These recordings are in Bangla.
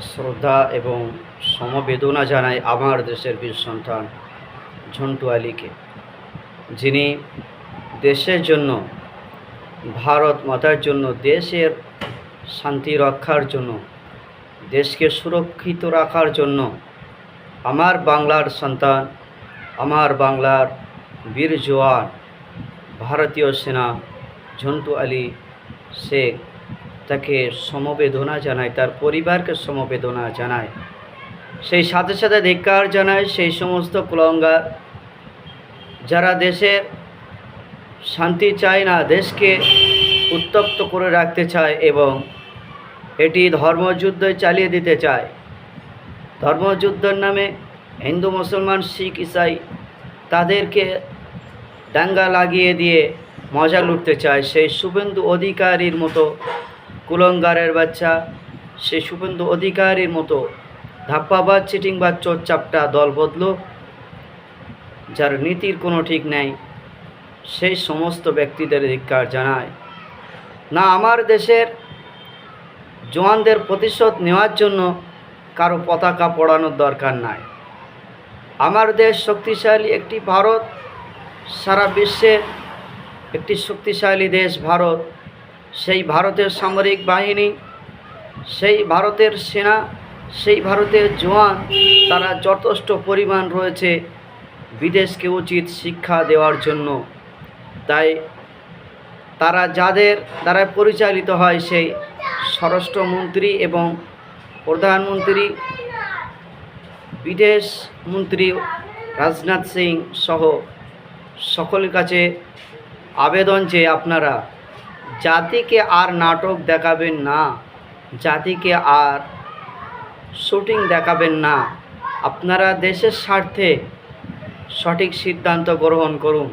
শ্রদ্ধা এবং সমবেদনা জানাই আমার দেশের বীর সন্তান ঝন্টু আলীকে, যিনি দেশের জন্য, ভারত মাতার জন্য, দেশের শান্তি রক্ষার জন্য, দেশকে সুরক্ষিত রাখার জন্য আমার বাংলার সন্তান, আমার বাংলার বীর জওয়ান, ভারতীয় সেনা ঝন্টু আলী শেখ তাকে সমবেদনা জানায়, তার পরিবারকে সমবেদনা জানায়। সেই সাথে সাথে ধিক্কার জানায়, সেই সমস্ত কুলঙ্গার যারা দেশের শান্তি চায় না, দেশকে উত্তপ্ত করে রাখতে চায় এবং এটি ধর্মযুদ্ধ চালিয়ে দিতে চায়। ধর্মযুদ্ধের নামে হিন্দু, মুসলমান, শিখ, ইসাই তাদেরকে দাঙ্গা লাগিয়ে দিয়ে মজা লুটতে চায়। সেই শুভেন্দু অধিকারীর মতো কুলঙ্গারের বাচ্চা সেই শুভেন্দু অধিকারীর মতো ধাপ্পাবাজ, চিটিংবাজ, চোরচাপটা দল বদলো, যার নীতির কোনো ঠিক নেই, সেই সমস্ত ব্যক্তিদের ধিক্কার জানায়। না আমার দেশের জওয়ানদের প্রতিশোধ নেওয়ার জন্য কারও পতাকা পড়ানোর দরকার নাই। আমার দেশ শক্তিশালী একটি ভারত, সারা বিশ্বের একটি শক্তিশালী দেশ ভারত সেই ভারতের সামরিক বাহিনী, সেই ভারতের সেনা, সেই ভারতের জোয়ান তারা যথেষ্ট পরিমাণ রয়েছে বিদেশকে উচিত শিক্ষা দেওয়ার জন্য। তাই তারা যাদের দ্বারা পরিচালিত হয় সেই স্বরাষ্ট্রমন্ত্রী এবং প্রধানমন্ত্রী, বিদেশ মন্ত্রী রাজনাথ সিং সহ সকলের কাছে আবেদন যে আপনারা জাতিকে আর নাটক দেখাবেন না। জাতিকে আর শুটিং দেখাবেন না। আপনারা দেশের স্বার্থে সঠিক সিদ্ধান্ত গ্রহণ করুন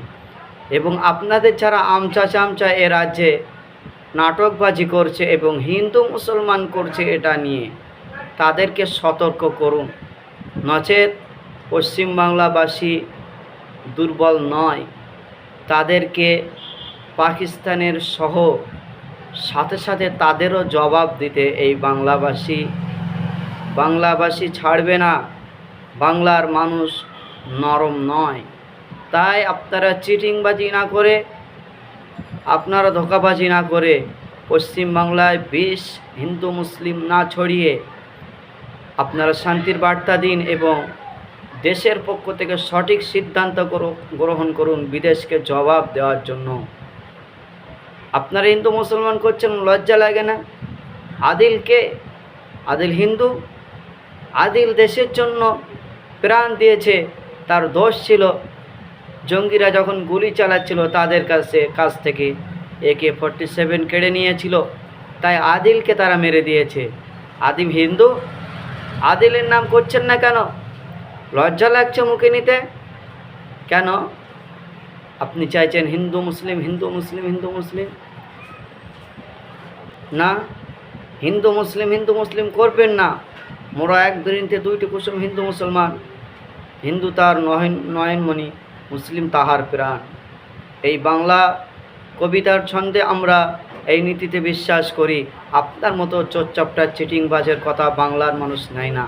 এবং আপনাদের যারা আমচা চামচা এ রাজ্যে নাটকবাজি করছে এবং হিন্দু মুসলমান করছে এটা নিয়ে, তাদেরকে সতর্ক করুন। নচেত পশ্চিমবাংলাবাসী দুর্বল নয়। তাদেরকে পাকিস্তানের সহ সাথে সাথে তাদেরও জবাব দিতে এই বাংলাভাষী বাংলাভাষী ছাড়বে না। বাংলার মানুষ নরম নয়। তাই আপনারা চিটিংবাজি না করে, আপনারা ধোকাবাজি না করে পশ্চিমবাংলায় বিষ হিন্দু মুসলিম না ছড়িয়ে আপনারা শান্তির বার্তা দিন এবং দেশের পক্ষ থেকে সঠিক সিদ্ধান্ত গ্রহ- গ্রহণ করুন, বিদেশকে জবাব দেওয়ার জন্য। আপনারা হিন্দু, মুসলমান করছেন, লজ্জা লাগে না। আদিলকে আদিল হিন্দু। আদিল দেশের জন্য প্রাণ দিয়েছে, তার দোষ ছিল। জঙ্গিরা যখন গুলি চালাচ্ছিল, তাদের কাছে, কাছ থেকে একে ফর্টি সেভেন কেড়ে নিয়েছিল। তাই আদিলকে তারা মেরে দিয়েছে। আদিম হিন্দু? আদিলের নাম করছেন না কেন? লজ্জা লাগছে মুখে নিতে? কেন? আপনি চাইছেন হিন্দু, মুসলিম হিন্দু মুসলিম হিন্দু, মুসলিম? না, হিন্দু মুসলিম হিন্দু মুসলিম করবেন না। মোরা এক দরিনতে দুইটি কুসুম হিন্দু মুসলমান। হিন্দু তার নয়ন, নয়নমণি, মুসলিম তাহার প্রাণ। এই বাংলা কবিতার ছন্দে আমরা এই নীতিতে বিশ্বাস করি, আপনার মতো চোরচাপটার চিটিংবাজের কথা বাংলার মানুষ নেয় না।